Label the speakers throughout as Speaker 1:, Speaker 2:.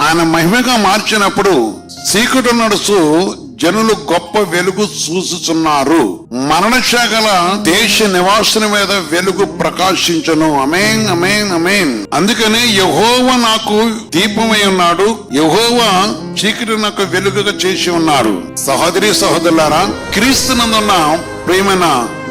Speaker 1: ఆయన మహిమగా మార్చినప్పుడు చీకటి నడుసు జనులు గొప్ప వెలుగు చూసుచున్నారు మరణశాఖల దేశ నివాసుల మీద వెలుగు ప్రకాశించను. అమేన్ అమేన్ అమేన్ అందుకనే యహోవ నాకు దీపమై ఉన్నాడు. యహోవ చీకటి నాకు వెలుగుగా చేసి ఉన్నారు. సహోదరి సహోదరులారా క్రీస్తునందున్న ప్రేమైన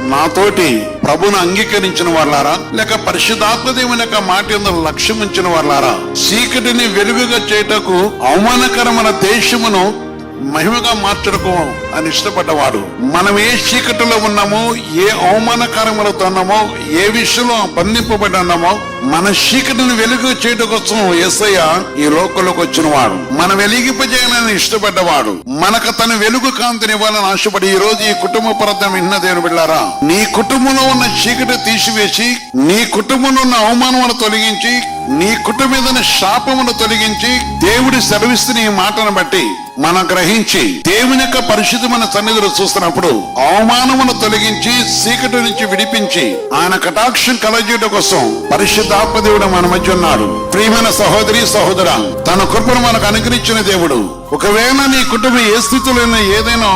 Speaker 1: నాతోటి ప్రభును అంగీకరించిన వాళ్ళారా లేక పరిశుద్ధాత్మదేవుని యొక్క మాట లక్ష్యం ఉంచిన వాళ్ళారా చీకటిని వెలుగుగా చేయటకు అవమానకరమైన దేశమును మహిమగా మార్చడకు అని ఇష్టపడ్డవాడు. మనం ఏ చీకటిలో ఉన్నామో ఏ అవమానకరములతో ఉన్నామో ఏ విషయంలో బంధింపబడి ఉన్నామో మన చీకటిని వెలుగు చేయడం కోసం ఎస్ఐ ఈ లోకంలోకి వచ్చిన వాడు మన వెలిగింపజేయాలని ఇష్టపడ్డవాడు. మనకు తన వెలుగు కాంతిని ఇవ్వాలని ఆశపడి ఈ రోజు ఈ కుటుంబ ప్రార్థన విన్న దేవుని బిళ్ళారా నీ కుటుంబంలో ఉన్న చీకటి తీసివేసి నీ కుటుంబంలో ఉన్న అవమానమును తొలగించి నీ కుటుంబీదని శాపమును తొలగించి దేవుడి సెలవిస్తున్న ఈ మాటను బట్టి మనం గ్రహించి దేవుని యొక్క పరిశుద్ధమైన సన్నిధిలో చూస్తున్నప్పుడు అవమానమును తొలగించి చీకటి నుంచి విడిపించి ఆయన కటాక్షం కలగజేయడం కోసం పరిశుద్ధాత్మ దేవుడు మన మధ్య ఉన్నాడు. ప్రియమైన సహోదరి సహోదర తన కృపను మనకు అనుగ్రహించిన దేవుడు ఒకవేళ నీ కుటుంబం ఏ స్థితిలో ఏదైనా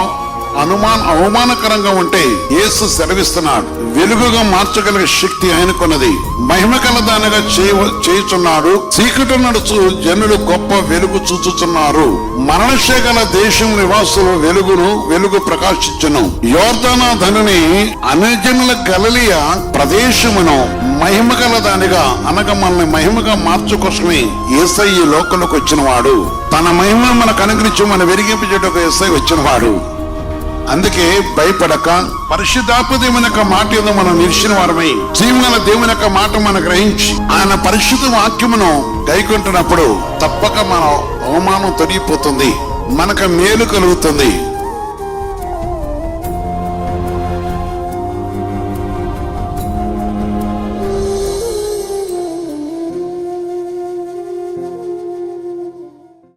Speaker 1: అనుమాన అవమానకరంగా ఉంటే యేసు సెలవిస్తున్నాడు. వెలుగుగా మార్చగలిగే శక్తి ఆయనకున్నది. మహిమ కలదానిగా చేయ- చేయుచున్నాడు. చీకటి నడుచు జనులు గొప్ప వెలుగు చూచుచున్నారు. మరణశేఖల దేశం నివాసులు వెలుగును వెలుగు ప్రకాశించను. యోర్ధన ధనుని అనుజనుల గలలియ ప్రదేశమును మహిమ కలదానిగా అనగా మనల్ని మహిమగా మార్చుకోసమే ఏసై ఈ లోకంలోకి వచ్చినవాడు. తన మహిమ మనకు అనుగ్రహించి మన వెలిగింపజేటకు ఏసై వచ్చినవాడు. అందుకే భయపడక. పరిశుద్ధాత్మ దేవుని యొక్క మాట ఏదో మనం నిలిచిన వారమై జీవన దేవుని యొక్క మాట మనం గ్రహించి ఆయన పరిశుద్ధ వాక్యమును గైకొంటున్నప్పుడు తప్పక మన అవమానం తొలగిపోతుంది మనకు మేలు కలుగుతుంది.